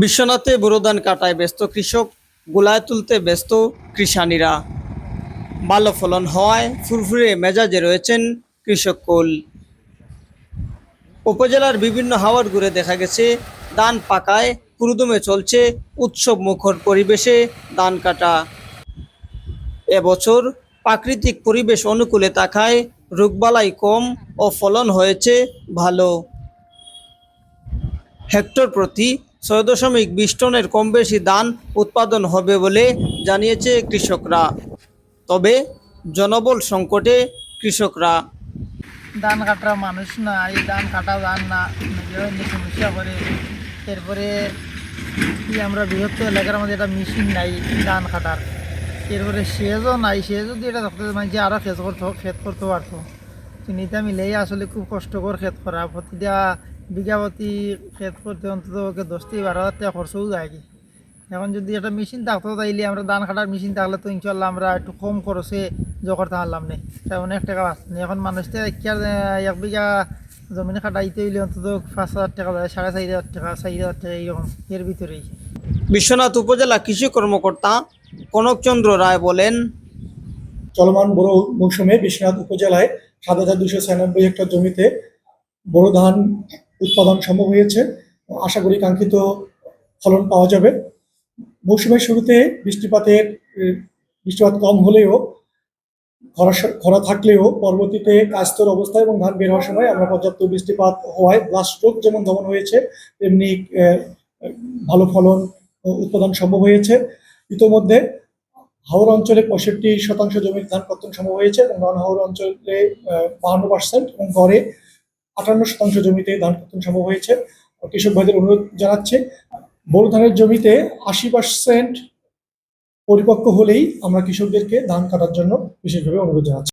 বিশ্বনাথে বোরোধান কাটায় ব্যস্ত কৃষক, গোলায় তুলতে ব্যস্ত কৃষানীরা ভালো ফলন হওয়ায় ফুরফুরে মেজাজে রয়েছেন কৃষক কুল। উপজেলার বিভিন্ন হাওয়ার ঘুরে দেখা গেছে, ধান পাকায় পুরুদমে চলছে উৎসব মুখর পরিবেশে ধান কাটা। এবছর প্রাকৃতিক পরিবেশ অনুকূলে থাকায় রোগবালাই কম ও ফলন হয়েছে ভালো। হেক্টর প্রতি ছয় দশমিক বিশ টনের কম বেশি ধান উৎপাদন হবে বলে জানিয়েছে কৃষকরা। তবে জনবল সংকটে কৃষকরা। ধান কাটার মানুষ না, এই ধান কাটা ধান না সমস্যা করে এরপরে কি আমরা বৃহত্তর এলাকার মধ্যে একটা মেশিন নাই ধান কাটার। এরপরে সেজও নাই, সে যদি এটা থাকতে মানে যে আরও খেত করতো খেত করতে পারতো। তিনিটা মিলেই আসলে খুব কষ্টকর খেত করা। প্রতিটা বিঘা প্রতি খেত করতে অন্তত ওকে দশ থেকে বারো হাজার টাকা খরচও যায় কি এখন যদি একটা মেশিন থাকতো তাইলে আমরা ধান কাটার মেশিন থাকলে তো ইনশাল্লাহ আমরা একটু কম খরচে জো করতে পারলাম না। তাই অনেক টাকা বাঁচত না। এখন মানুষ তো এক এক বিঘা জমিনে কাটাইতে হইলে অন্তত পাঁচ হাজার টাকা যায় সাড়ে চারি হাজার টাকা চারি হাজার টাকা এইরকম এর ভিতরেই। বিশ্বনাথ উপজেলা কৃষি কর্মকর্তা কনকচন্দ্র রায় বলেন চলমান বড় মৌসুমে বিশ্বনাথ উপজেলায় সাত হাজার দুশো ছিয়ানব্বই হেক্টর জমিতে বোরো ধান উৎপাদন সম্ভব হয়েছে। আশা করি কাঙ্ক্ষিত ফলন পাওয়া যাবে। মৌসুমের শুরুতে বৃষ্টিপাতের বৃষ্টিপাত কম হলেও, খরা খরা থাকলেও পরবর্তীতে কাস্তর অবস্থা এবং ধান বের হওয়ার সময় আমরা পর্যাপ্ত বৃষ্টিপাত হওয়ায় ব্লাস্ট রোগ যেমন দমন হয়েছে, তেমনি ভালো ফলন উৎপাদন সম্ভব হয়েছে। ইতোমধ্যে হাওড় অঞ্চলে পঁয়ষট্টি শতাংশ জমির ধান কর্তন সম্ভব হয়েছে এবং নন হাওড় অঞ্চলে বাহান্ন পার্সেন্ট এবং গড়ে আটান্ন শতাংশ জমিতে ধান কর্তন সম্ভব হয়েছে। কৃষক ভাইদের অনুরোধ জানাচ্ছে, বোরো ধানের জমিতে আশি পার্সেন্ট পরিপক্ক হলেই আমরা কৃষকদেরকে ধান কাটার জন্য বিশেষভাবে অনুরোধ জানাচ্ছি।